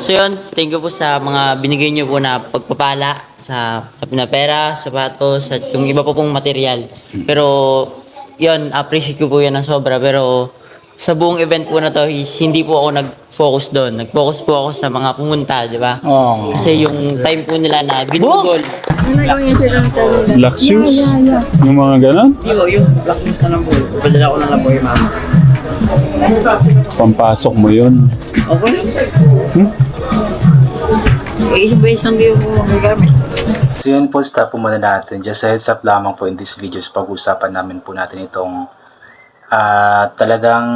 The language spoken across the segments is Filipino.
So yun, thank you po sa mga binigay niyo po na pagpapala sa na pera, sapatos, at yung iba po pong material. Pero yun, appreciate ko po yan ng sobra. Pero sa buong event po na to, is, hindi po ako nag-focus doon. Nag-focus po ako sa mga pumunta, di ba? Oo. Kasi yung time po nila na ginugol. Ano yung sir ang nila? Black shoes? Yung mga ganon? Yung, yung blacklist na lang po. Padala ko na lang po yung mama. Pampasok mo yun. Okay. Hmm? Eh, base lang yung mga gamit. So yun po, stop po muna natin. Just heads up lamang po in this videos, pag-usapan namin po natin itong ah talagang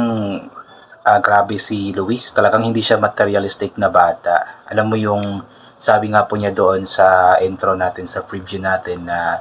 ah, grabe si Luis. Talagang hindi siya materialistic na bata. Alam mo yung sabi nga po niya doon sa intro natin, sa preview natin na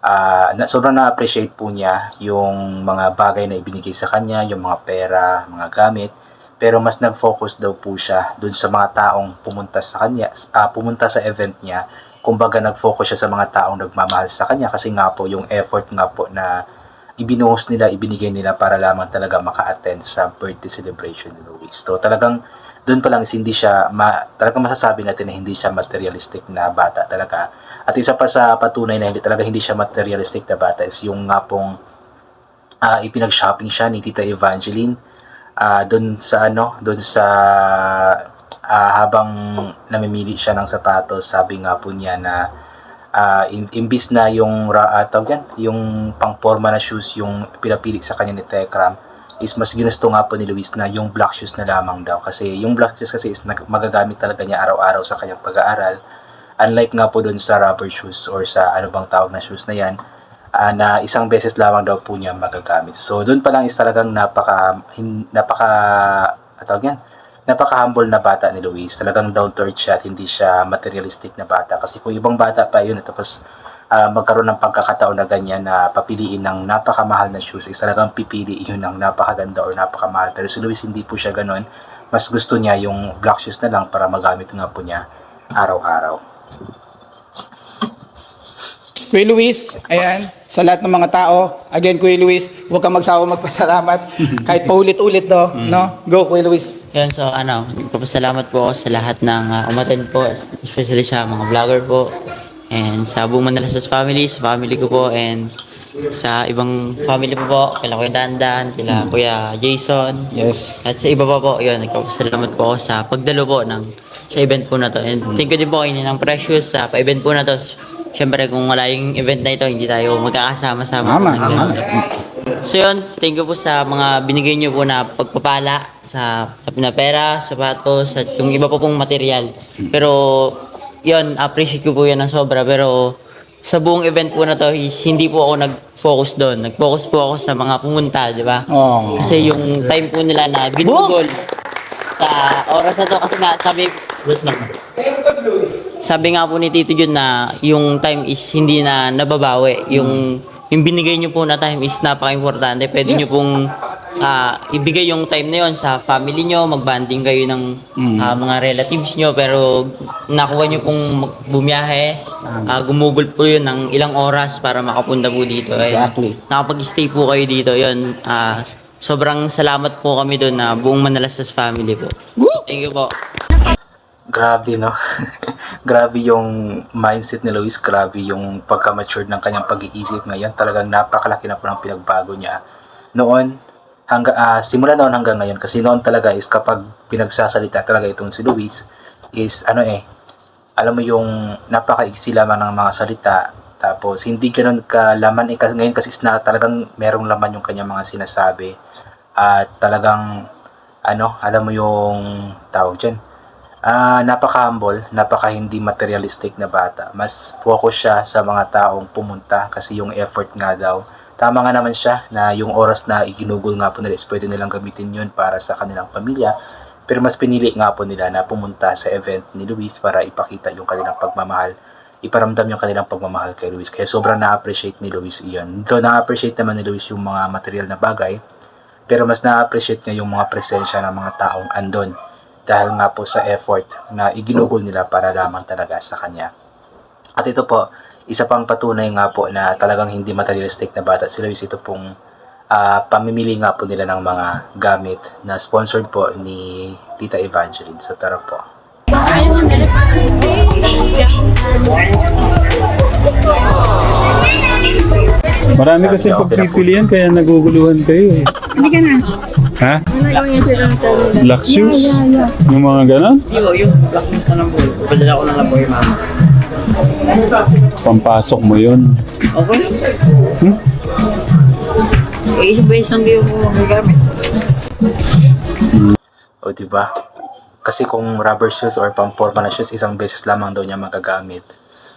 ah, na, sobrang na-appreciate po niya yung mga bagay na ibinigay sa kanya, yung mga pera, mga gamit. Pero mas nag-focus daw po siya dun sa mga taong pumunta sa kanya, ah, pumunta sa event niya kumbaga nag-focus siya sa mga taong nagmamahal sa kanya kasi nga po yung effort nga po na ibinuhos nila, ibinigay nila para lamang talaga maka-attend sa birthday celebration ni Luis. So talagang doon pa lang is hindi siya, ma, talagang masasabi natin na hindi siya materialistic na bata talaga. At isa pa sa patunay na hindi talaga hindi siya materialistic na bata is yung nga pong ah, ipinag-shopping siya ni Tita Evangeline ah doon sa ano, doon sa ah, habang namimili siya ng sapatos, sabi nga po niya na im- imbis na yung uh, yan, yung pang-forma na shoes yung pinapili sa kanya ni Tekram is mas ginusto nga po ni Luis na yung black shoes na lamang daw. Kasi yung black shoes kasi is magagamit talaga niya araw-araw sa kanyang pag-aaral. Unlike nga po dun sa rubber shoes or sa ano bang tawag na shoes na yan ah, na isang beses lamang daw po niya magagamit. So doon pa lang is talagang napaka hin, napaka tawag yan? Napaka-humble na bata ni Luis. Talagang down to earth siya at hindi siya materialistic na bata. Kasi kung ibang bata pa yun, at tapos ah, magkaroon ng pagkakataon na ganyan na papiliin ng napakamahal na shoes, is talagang pipili yun ng napakaganda or napakamahal. Pero si Luis hindi po siya ganun. Mas gusto niya yung black shoes na lang para magamit nga po niya araw-araw. Kuya Luis, ayan, sa lahat ng mga tao, again, Kuya Luis, huwag kang magsawa magpasalamat. Kahit paulit-ulit to, no? Go, Kuya Luis. Yun, so ano, nagpapasalamat po ako sa lahat ng uh, umattend po, especially sa mga vlogger po, and sa buong Manalasas family, sa family ko po, and sa ibang family po po, kila Kuya Dandan, kila Kuya Jason, Yes. at sa iba pa po, yun, nagpapasalamat po ako sa pagdalo po ng sa event po na to. And thank you din po kayo ng Precious sa pa-event po na to. Siyempre, kung wala yung event na ito, hindi tayo magkakasama-sama. Tama, tama. So yun, thank you po sa mga binigay niyo po na pagpapala sa na pera, sapatos, at yung iba po pong material. Pero yun, appreciate ko po yan ng sobra. Pero sa buong event po na to, is, hindi po ako nag-focus doon. Nag-focus po ako sa mga pumunta, di ba? Oo. Kasi yung time po nila na ginugol sa oras na to, kasi nga sabi, wait lang. Sabi nga po ni Tito Jun na yung time is hindi na nababawi. Yung yung binigay niyo po na time is napaka-importante. Pwede niyo pong ah, ibigay yung time na yon sa family niyo, magbanding kayo ng ah, mga relatives niyo pero nakuha niyo pong mag- bumiyahe, ah, gumugol po yun ng ilang oras para makapunta po dito. Eh, Exactly. nakapag-stay po kayo dito. Yun, ah, sobrang salamat po kami doon na buong Manalastas family po. Thank you po. Grabe, no? grabe yung mindset ni Luis. Grabe yung pagka-mature ng kanyang pag-iisip ngayon. Talagang napakalaki na po ng pinagbago niya. Noon, hangga, ah, simula noon hanggang ngayon. Kasi noon talaga is kapag pinagsasalita talaga itong si Luis, is ano eh, alam mo yung napakaiksi lamang ng mga salita. Tapos hindi ganun kalaman eh. Ngayon kasi is na talagang merong laman yung kanyang mga sinasabi. At talagang, ano, alam mo yung tawag dyan, Ah, napaka-humble, napaka hindi materialistic na bata. Mas focus siya sa mga taong pumunta kasi yung effort nga daw. Tama nga naman siya na yung oras na iginugol nga po nila is pwede nilang gamitin yun para sa kanilang pamilya. Pero mas pinili nga po nila na pumunta sa event ni Luis para ipakita yung kanilang pagmamahal. Iparamdam yung kanilang pagmamahal kay Luis. Kaya sobrang na-appreciate ni Luis iyon. Though na-appreciate naman ni Luis yung mga material na bagay, pero mas na-appreciate niya yung mga presensya ng mga taong andon dahil nga po sa effort na iginugol nila para lamang talaga sa kanya. At ito po, isa pang patunay nga po na talagang hindi materialistic na bata si Luis. Ito pong ah, pamimili nga po nila ng mga gamit na sponsored po ni Tita Evangeline. So tara po. Marami kasi pagpipilian kaya naguguluhan kayo eh. Hindi ka na. Ha? Ano gawin yung sir ang nila? Black shoes? Yung mga ganon? Yung, yung black news na ng bull. Padala ko na lang po yung mama. Pampasok mo yun. Okay. Hmm? Eh, isang beses lang kayo mo magagamit. O, di ba? Kasi kung rubber shoes or pamporma na shoes, isang beses lamang daw niya magagamit.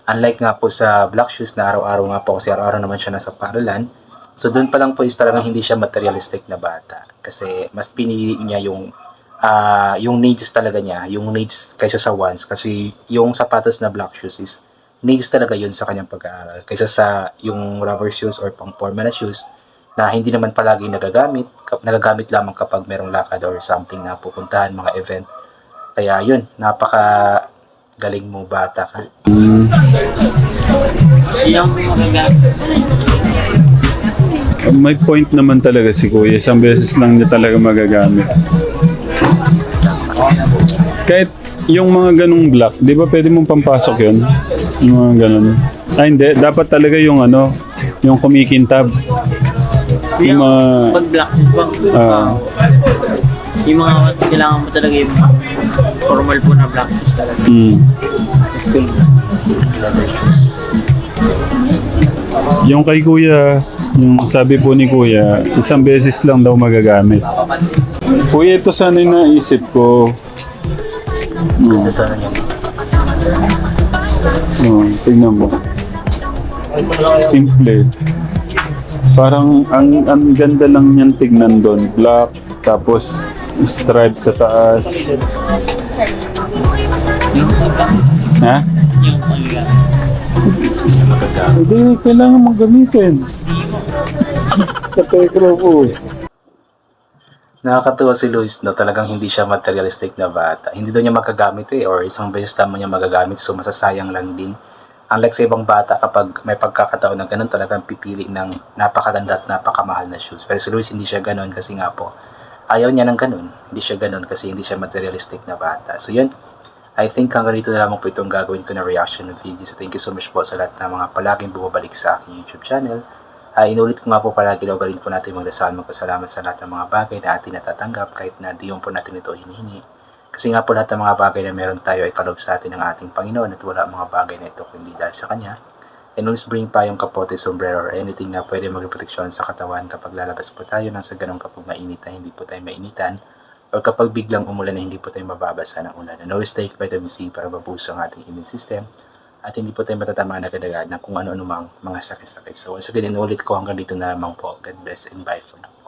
Unlike nga po sa black shoes na araw-araw nga po kasi araw-araw naman siya nasa paralan. So doon pa lang po is talagang hindi siya materialistic na bata. Kasi mas pinili niya yung ah yung needs talaga niya, yung needs kaysa sa wants. Kasi yung sapatos na black shoes is needs talaga yun sa kanyang pag-aaral. Kaysa sa yung rubber shoes or pang-forma na shoes na hindi naman palagi nagagamit, nagagamit lamang kapag merong lakad or something na pupuntahan, mga event. Kaya yun, napaka galing mo bata ka. Yung. May point naman talaga si Kuya. Isang beses lang niya talaga magagamit. Kahit yung mga ganong black, di ba pwede mong pampasok yun? Yung mga ganon. Ah, hindi. Dapat talaga yung ano, yung kumikintab. Yung mga... Pag black bang, Ah. yung mga kailangan mo talaga yung formal po na black shoes talaga. Mm. Yung kay Kuya, yung sabi po ni Kuya, isang beses lang daw magagamit. Kuya, ito sana yung naisip ko. Oh, Ganda sana yun. oh, tingnan mo. Simple. Parang ang, ang ganda lang niyan tignan doon. Black, tapos stripe sa taas. Ha? Yung magagamit. Hindi, kailangan mong gamitin. Katekro po. Nakakatuwa si Luis, no? Talagang hindi siya materialistic na bata. Hindi daw niya magagamit eh, or isang beses lamang niya magagamit, so masasayang lang din. Unlike sa ibang bata, kapag may pagkakataon na ganun, talagang pipili ng napakaganda at napakamahal na shoes. Pero si Luis hindi siya ganun kasi nga po, ayaw niya ng ganun. Hindi siya ganun kasi hindi siya materialistic na bata. So yun, I think hanggang dito na lamang po itong gagawin ko na reaction ng video. So thank you so much po sa lahat ng mga palaging bumabalik sa aking YouTube channel. Ay inulit ko nga po palagi na ugalin po natin magdasal magpasalamat sa lahat ng mga bagay na ating natatanggap kahit na di po natin ito hinihingi. Kasi nga po lahat ng mga bagay na meron tayo ay kalob sa atin ng ating Panginoon at wala mga bagay na ito kundi dahil sa Kanya. And always bring pa yung kapote, sombrero, or anything na pwede maging proteksyon sa katawan kapag lalabas po tayo nang sa ganun kapag mainit hindi po tayo mainitan or kapag biglang umulan na hindi po tayo mababasa ng ulan. And always take vitamin C para mabuso ang ating immune system at hindi po tayo matatamaan agad-agad ng kung ano-ano mga sakit-sakit. So once again, inulit ko hanggang dito na lamang po. God bless and bye for now.